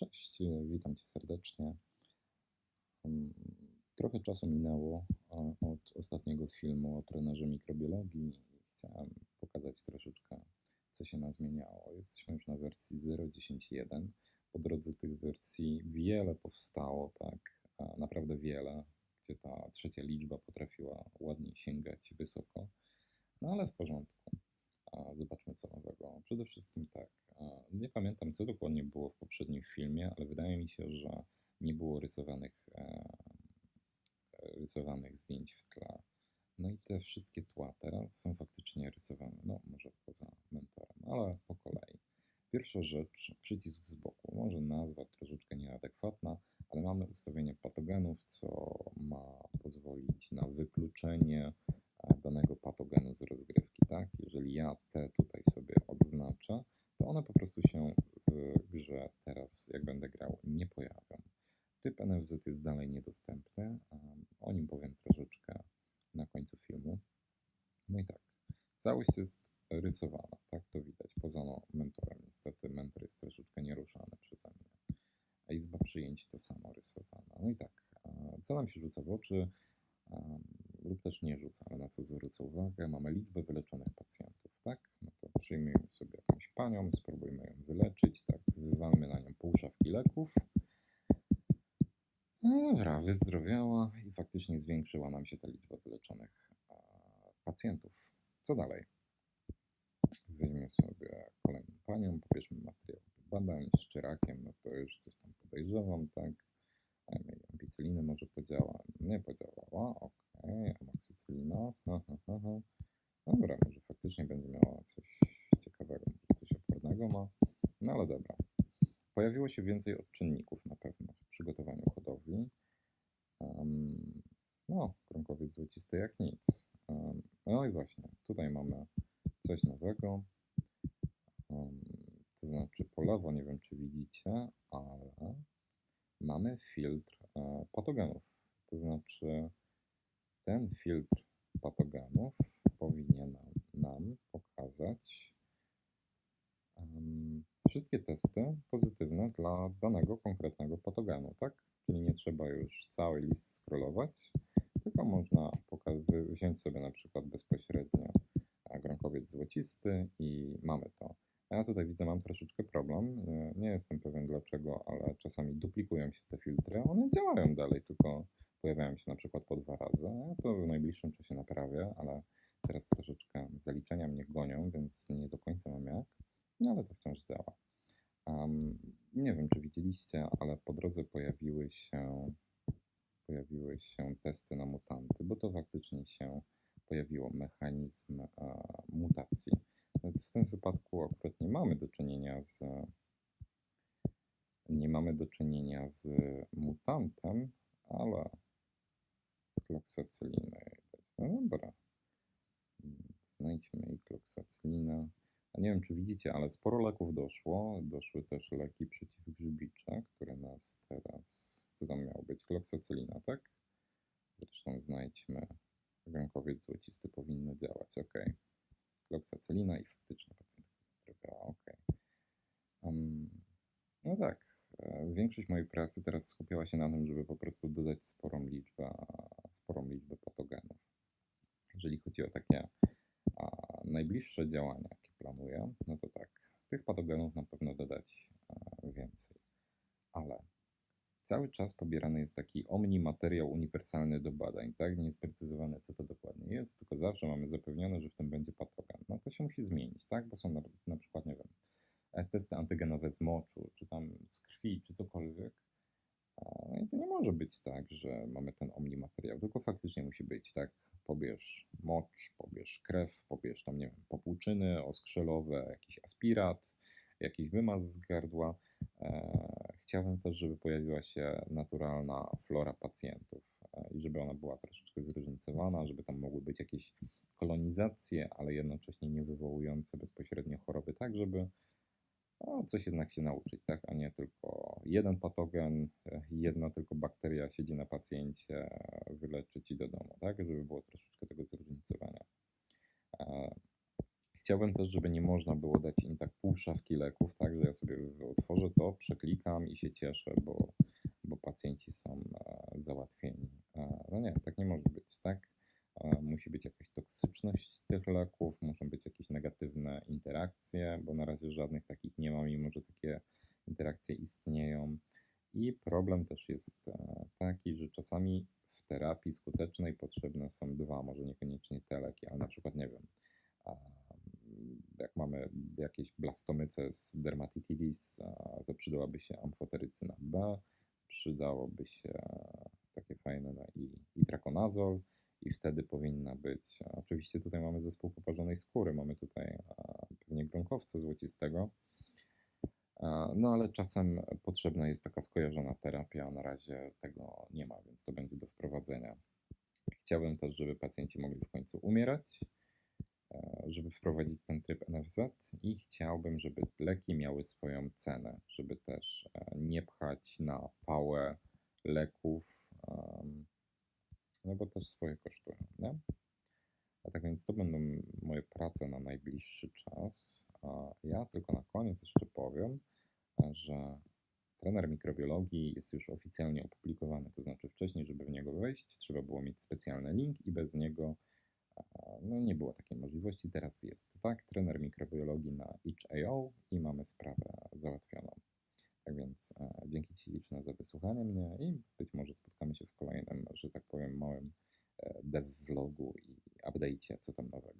Cześć, e, witam Cię serdecznie. Mm, Trochę czasu minęło od ostatniego filmu o trenerze mikrobiologii chciałem pokazać troszeczkę, co się nazmieniało. Jesteśmy już na wersji 0.10.1. Po drodze tych wersji wiele powstało, tak, naprawdę wiele, gdzie ta trzecia liczba potrafiła ładnie sięgać wysoko, no ale w porządku. Zobaczmy co nowego. Przede wszystkim tak, nie pamiętam co dokładnie było w poprzednim filmie, ale wydaje mi się, że nie było rysowanych, e, rysowanych zdjęć w tle. No i te wszystkie tła teraz są faktycznie rysowane, no może poza mentorem, ale po kolei. Pierwsza rzecz, przycisk z boku. Może nazwa troszeczkę nieadekwatna, ale mamy ustawienie patogenów, co ma pozwolić na wykluczenie e, danego patogenu z rozgrywki. Jeżeli ja te tutaj sobie odznaczę, to one po prostu się w grze teraz, jak będę grał, nie pojawią. Typ NFZ jest dalej niedostępny. O nim powiem troszeczkę na końcu filmu. No i tak, całość jest rysowana, tak to widać, poza no, mentorem. Niestety mentor jest troszeczkę nieruszany przeze mnie. A izba przyjęć to samo rysowana. No i tak, co nam się rzuca w oczy lub też nie rzuca, ale na co zwrócę uwagę, mamy liczbę wyleczonych pacjentów, przyjmijmy sobie jakąś panią, spróbujmy ją wyleczyć, tak? Wywalmy na nią pół szafki leków. No dobra, wyzdrowiała i faktycznie zwiększyła nam się ta liczba wyleczonych pacjentów. Co dalej? Weźmy sobie kolejną panią, pobierzmy materiał do badań z czyrakiem, no to już coś tam podejrzewam, tak? Ampicyliny może podziała, nie podziałała, okej, amoxicylina, ha. Dobra, może faktycznie będzie miała coś ma, no ale dobra. Pojawiło się więcej odczynników na pewno w przygotowaniu hodowli. Em, no, krąkowiec złocisty jak nic. Em, no i właśnie, tutaj mamy coś nowego. Em, to znaczy po lewo, nie wiem czy widzicie, ale mamy filtr e, patogenów. To znaczy ten filtr patogenów powinien nam, nam pokazać wszystkie testy pozytywne dla danego konkretnego patogenu, tak? Czyli nie trzeba już całej listy scrollować, tylko można wziąć sobie na przykład bezpośrednio e, grąkowiec złocisty i mamy to. Ja tutaj widzę, mam troszeczkę problem. Nie- Nie jestem pewien dlaczego, ale czasami duplikują się te filtry. One działają dalej, tylko pojawiają się na przykład po dwa razy. Ja to w najbliższym czasie naprawię, ale teraz troszeczkę zaliczenia mnie gonią, więc nie do końca mam jak. No ale to wciąż działa. Em, nie wiem, czy widzieliście, ale po drodze pojawiły się, pojawiły się testy na mutanty, bo to faktycznie się pojawiło mechanizm e, mutacji. W tym wypadku akurat nie mamy do czynienia z nie mamy do czynienia z mutantem, ale kloksacylinę dać. No dobra. Znajdźmy i kloksacylinę. A nie wiem, czy widzicie, ale sporo leków doszło. Doszły też leki przeciwgrzybicze, które nas teraz... Co tam miało być? Kloksacylina, tak? Zresztą znajdźmy. Rękowiec złocisty powinno działać. Ok. Kloksacylina i faktycznie pacjentka wyzdrowiała. Ok. Um, no tak. e, Większość mojej pracy teraz skupiała się na tym, żeby po prostu dodać sporą liczbę, sporą liczbę patogenów. Jeżeli chodzi o takie a, najbliższe działania, no to tak, tych patogenów na pewno dodać e, więcej. Ale cały czas pobierany jest taki omni materiał uniwersalny do badań, tak? Nie jest sprecyzowane, co to dokładnie jest, tylko zawsze mamy zapewnione, że w tym będzie patogen. No to się musi zmienić, tak? Bo są na, na przykład, nie wiem, e, testy antygenowe z moczu, czy tam z krwi, czy cokolwiek. E, I to nie może być tak, że mamy ten omni materiał, tylko faktycznie musi być tak, pobierz mocz, pobierz krew, pobierz tam, nie wiem, popłuczyny oskrzelowe, jakiś aspirat, jakiś wymaz z gardła. E, Chciałbym też, żeby pojawiła się naturalna flora pacjentów e, i żeby ona była troszeczkę zróżnicowana, żeby tam mogły być jakieś kolonizacje, ale jednocześnie nie wywołujące bezpośrednio choroby, tak żeby no, coś jednak się nauczyć, tak, a nie tylko jeden patogen, e, jedna tylko bakteria siedzi na pacjencie, wyleczyć i do domu, tak, żeby było troszeczkę tego zróżnicowania. Chciałbym też, żeby nie można było dać im tak pół szafki leków, tak, że ja sobie otworzę to, przeklikam i się cieszę, bo, bo pacjenci są e, załatwieni. E, no nie, tak nie może być, tak? E, musi być jakaś toksyczność tych leków, muszą być jakieś negatywne interakcje, bo na razie żadnych takich nie ma, mimo że takie interakcje istnieją. I problem też jest e, taki, że czasami w terapii skutecznej potrzebne są dwa, może niekoniecznie te leki, ale na przykład, nie wiem, jak mamy jakieś blastomyce z dermatitidis, to przydałaby się amfoterycyna B, przydałoby się takie fajne no, i, i trakonazol i wtedy powinna być, oczywiście tutaj mamy zespół poparzonej skóry, mamy tutaj pewnie gronkowca złocistego, No, ale czasem potrzebna jest taka skojarzona terapia, a na razie tego nie ma, więc to będzie do wprowadzenia. Chciałbym też, żeby pacjenci mogli w końcu umierać, e, żeby wprowadzić ten tryb NFZ i chciałbym, żeby leki miały swoją cenę, żeby też e, nie pchać na pałę leków, no bo też swoje kosztują, nie? A tak więc to będą moje prace na najbliższy czas. A ja tylko na koniec jeszcze powiem, że trener mikrobiologii jest już oficjalnie opublikowany. To znaczy, wcześniej, żeby w niego wejść, trzeba było mieć specjalny link i bez niego no, nie było takiej możliwości. Teraz jest, tak? Trener mikrobiologii na itch.io i mamy sprawę załatwioną. Tak więc e, dzięki Ci liczne za wysłuchanie mnie i być może spotkamy się w kolejnym, że tak powiem, małym e, dev vlogu i update'cie, co tam nowego.